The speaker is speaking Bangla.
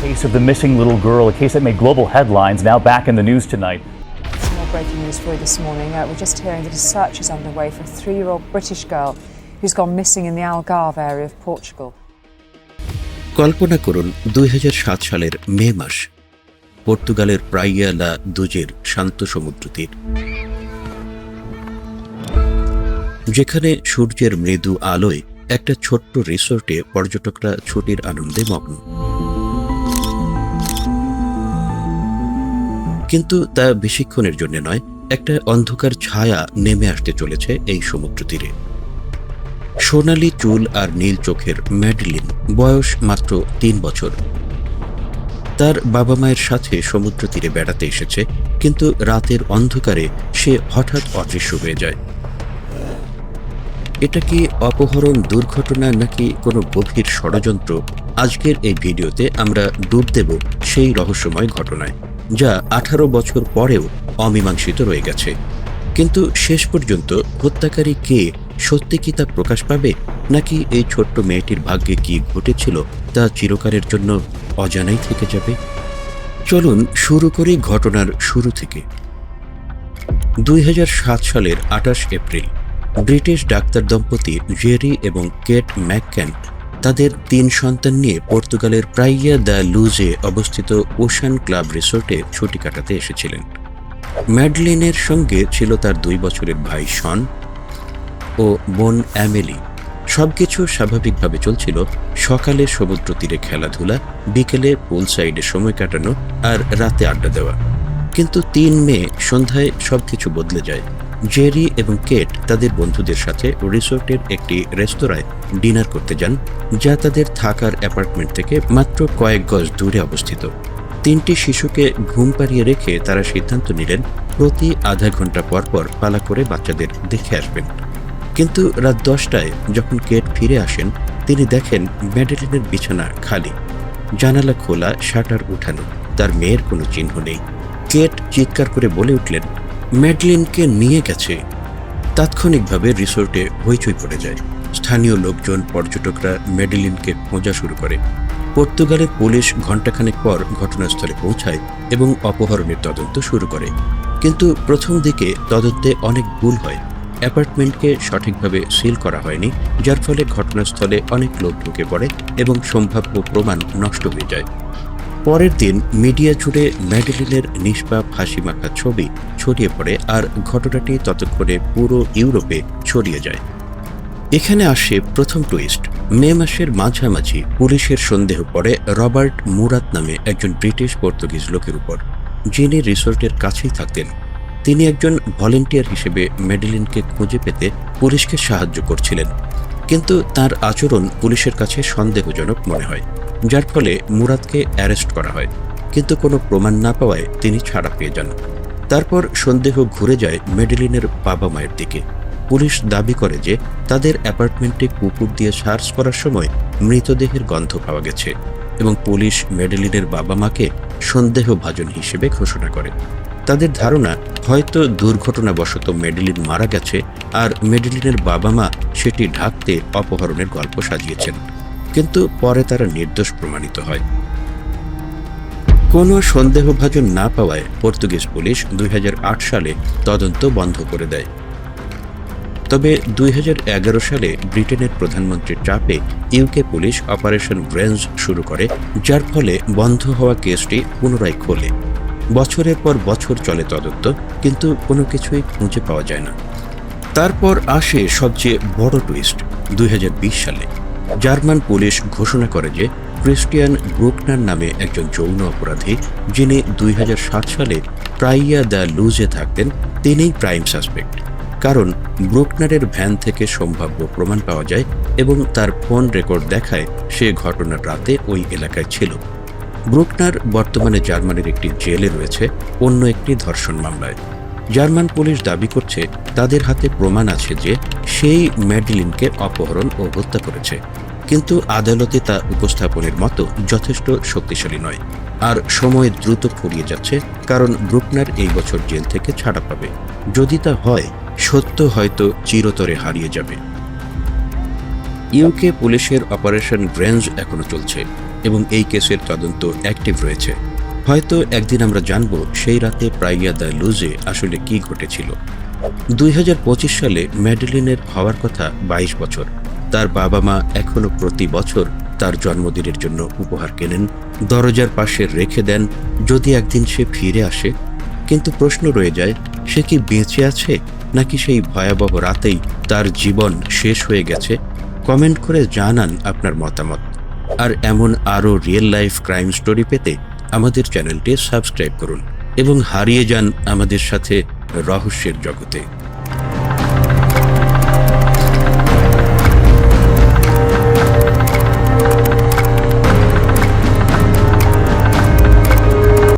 case of the missing little girl, a case that made global headlines, now back in the news tonight. Some more breaking news for you this morning. Uh, we're just hearing that a search is underway for a three year old British girl who's gone missing in the Algarve area of Portugal. কল্পনা করুন দু হাজার সাত সালের মে মাস পর্তুগালের প্রাইয়া লা দুজের শান্ত সমুদ্র তীর যেখানে সূর্যের মৃদু আলোয় একটা ছোট্ট রিসোর্টে পর্যটকরা ছুটির আনন্দে মগ্ন কিন্তু তা বেশিক্ষণের জন্য নয়, একটা অন্ধকার ছায়া নেমে আসতে চলেছে এই সমুদ্র তীরে। সোনালি চুল আর নীল চোখের ম্যাডলিন, বয়স মাত্র তিন বছর। তার বাবা মায়ের সাথে সমুদ্র তীরে বেড়াতে এসেছে, কিন্তু রাতের অন্ধকারে সে হঠাৎ অদৃশ্য হয়ে যায়। এটা কি অপহরণ দুর্ঘটনা নাকি কোনো গভীর ষড়যন্ত্র? আজকের এই ভিডিওতে আমরা ডুব দেব সেই রহস্যময় ঘটনায়। যা আঠারো বছর পরেও অমীমাংসিত রয়ে গেছে। কিন্তু শেষ পর্যন্ত হত্যাকারী কে সত্যি কি তা প্রকাশ পাবে, নাকি এই ছোট্ট মেয়েটির ভাগ্যে কি ঘটেছিল তা চিরকালের জন্য অজানাই থেকে যাবে? চলুন শুরু করি ঘটনার শুরু থেকে। দুই হাজার সাত সালের আঠাশ এপ্রিল, ব্রিটিশ ডাক্তার দম্পতি জেরি এবং কেট ম্যাকক্যান তাদের তিন সন্তান নিয়ে পর্তুগালের প্রাইয়া দ্য লুজে অবস্থিত ওশান ক্লাব রিসোর্টে ছুটি কাটাতে এসেছিলেন। ম্যাডলিনের সঙ্গে ছিল তার দুই বছরের ভাই শন ও বোন অ্যামেলি। সবকিছু স্বাভাবিকভাবে চলছিল, সকালে সমুদ্র তীরে খেলাধুলা, বিকেলে পুল সাইডে সময় কাটানো আর রাতে আড্ডা দেওয়া। কিন্তু তিন মে সন্ধ্যায় সবকিছু বদলে যায়। জেরি এবং কেট তাদের বন্ধুদের সাথে রিসোর্টের একটি রেস্তোরাঁয় ডিনার করতে যান, যা তাদের থাকার অ্যাপার্টমেন্ট থেকে মাত্র কয়েক গজ দূরে অবস্থিত। তিনটি শিশুকে ঘুম পাড়িয়ে রেখে তারা সিদ্ধান্ত নিলেন, প্রতি আধা ঘণ্টা পর পর পালা করে বাচ্চাদের দেখে আসবেন। কিন্তু রাত দশটায় যখন কেট ফিরে আসেন, তিনি দেখেন ম্যাডেলিনের বিছানা খালি। জানালা খোলা, শাটার উঠানো, তার মেয়ের কোনো চিহ্ন নেই। কেট চিৎকার করে বলে উঠলেন ম্যাডলিনকে নিয়ে গেছে। তাৎক্ষণিকভাবে রিসোর্টে হইচই পড়ে যায়। স্থানীয় লোকজন, পর্যটকরা মেডেলিনকে খোঁজা শুরু করে। পর্তুগালের পুলিশ ঘণ্টাখানেক পর ঘটনাস্থলে পৌঁছায় এবং অপহরণের তদন্ত শুরু করে। কিন্তু প্রথম দিকে তদন্তে অনেক ভুল হয়। অ্যাপার্টমেন্টকে সঠিকভাবে সিল করা হয়নি, যার ফলে ঘটনাস্থলে অনেক লোক ঢুকে পড়ে এবং সম্ভাব্য প্রমাণ নষ্ট হয়ে যায়। পরের দিন মিডিয়া জুড়ে ম্যাডেলিনের নিষ্পাপ হাসি মাখা ছবি ছড়িয়ে পড়ে আর ঘটনাটি ততক্ষণে পুরো ইউরোপে ছড়িয়ে যায়। এখানে আসে প্রথম টুইস্ট। মে মাসের মাঝামাঝি পুলিশের সন্দেহ পড়ে রবার্ট মুরাত নামে একজন ব্রিটিশ পর্তুগিজ লোকের উপর, যিনি রিসোর্টের কাছেই থাকতেন। তিনি একজন ভলেন্টিয়ার হিসেবে মেডেলিনকে খুঁজে পেতে পুলিশকে সাহায্য করছিলেন, কিন্তু তার আচরণ পুলিশের কাছে সন্দেহজনক মনে হয়। যার ফলে মুরাদকে অ্যারেস্ট করা হয়, কিন্তু কোনো প্রমাণ না পাওয়ায় তিনি ছাড়া পেয়ে যান। তারপর সন্দেহ ঘুরে যায় মেডেলিনের বাবা মায়ের দিকে। পুলিশ দাবি করে যে তাদের অ্যাপার্টমেন্টে কুকুর দিয়ে সার্চ করার সময় মৃতদেহের গন্ধ পাওয়া গেছে এবং পুলিশ মেডেলিনের বাবা মাকে সন্দেহভাজন হিসেবে ঘোষণা করে। তাদের ধারণা, হয়তো দুর্ঘটনাবশত মেডেলিন মারা গেছে আর মেডেলিনের বাবা মা সেটি ঢাকতে অপহরণের গল্প সাজিয়েছেন। কিন্তু পরে তারা নির্দোষ প্রমাণিত হয়। কোনো সন্দেহভাজন না পাওয়ায় পর্তুগিজ পুলিশ দুই হাজার আট সালে তদন্ত বন্ধ করে দেয়। তবে দুই হাজার এগারো সালে ব্রিটেনের প্রধানমন্ত্রীর চাপে ইউকে পুলিশ অপারেশন ব্রেঞ্জ শুরু করে, যার ফলে বন্ধ হওয়া কেসটি পুনরায় খোলে। বছরের পর বছর চলে তদন্ত, কিন্তু কোনো কিছুই খুঁজে পাওয়া যায় না। তারপর আসে সবচেয়ে বড় টুইস্ট দুই হাজার বিশ সালে। জার্মান পুলিশ ঘোষণা করে যে ক্রিস্টিয়ান ব্রুকনার নামে একজন যৌন অপরাধী, যিনি দুই হাজার সাত সালে প্রাইয়া দ্য লুজে থাকতেন, তিনিই প্রাইম সাসপেক্ট। কারণ ব্রুকনারের ভ্যান থেকে সম্ভাব্য প্রমাণ পাওয়া যায় এবং তার ফোন রেকর্ড দেখায় সে ঘটনার রাতে ওই এলাকায় ছিল। ব্রুকনার বর্তমানে জার্মানির একটি জেলে রয়েছে, অন্য একটি ধর্ষণ মামলায়। জার্মান পুলিশ দাবি করছে, তাদের হাতে প্রমাণ আছে যে সেই ম্যাডলিনকে অপহরণ ও হত্যা করেছে। কিন্তু আদালতে তা উপস্থাপনের মতো যথেষ্ট শক্তিশালী নয়। আর সময় দ্রুত ফুরিয়ে যাচ্ছে, কারণ ব্রুকনার এই বছর জেল থেকে ছাড়া পাবে। যদি তা হয়, সত্য হয়তো চিরতরে হারিয়ে যাবে। ইউকে পুলিশের অপারেশন রেঞ্জ এখনও চলছে এবং এই কেসের তদন্ত অ্যাক্টিভ রয়েছে। হয়তো একদিন আমরা জানব সেই রাতে প্রাইয়া দ্য লুজে আসলে কি ঘটেছিল। দুই হাজার পঁচিশ সালে ম্যাডেলিনের হওয়ার কথা ২২ বছর। তার বাবা মা এখনও প্রতি বছর তার জন্মদিনের জন্য উপহার কেনেন, দরজার পাশে রেখে দেন যদি একদিন সে ফিরে আসে। কিন্তু প্রশ্ন রয়ে যায়, সে কি বেঁচে আছে নাকি সেই ভয়াবহ রাতেই তার জীবন শেষ হয়ে গেছে? কমেন্ট করে জানান আপনার মতামত। আর এমন আরও রিয়েল লাইফ ক্রাইম স্টোরি পেতে আমাদের চ্যানেলটি সাবস্ক্রাইব করুন এবং হারিয়ে যান আমাদের সাথে রহস্যের জগতে।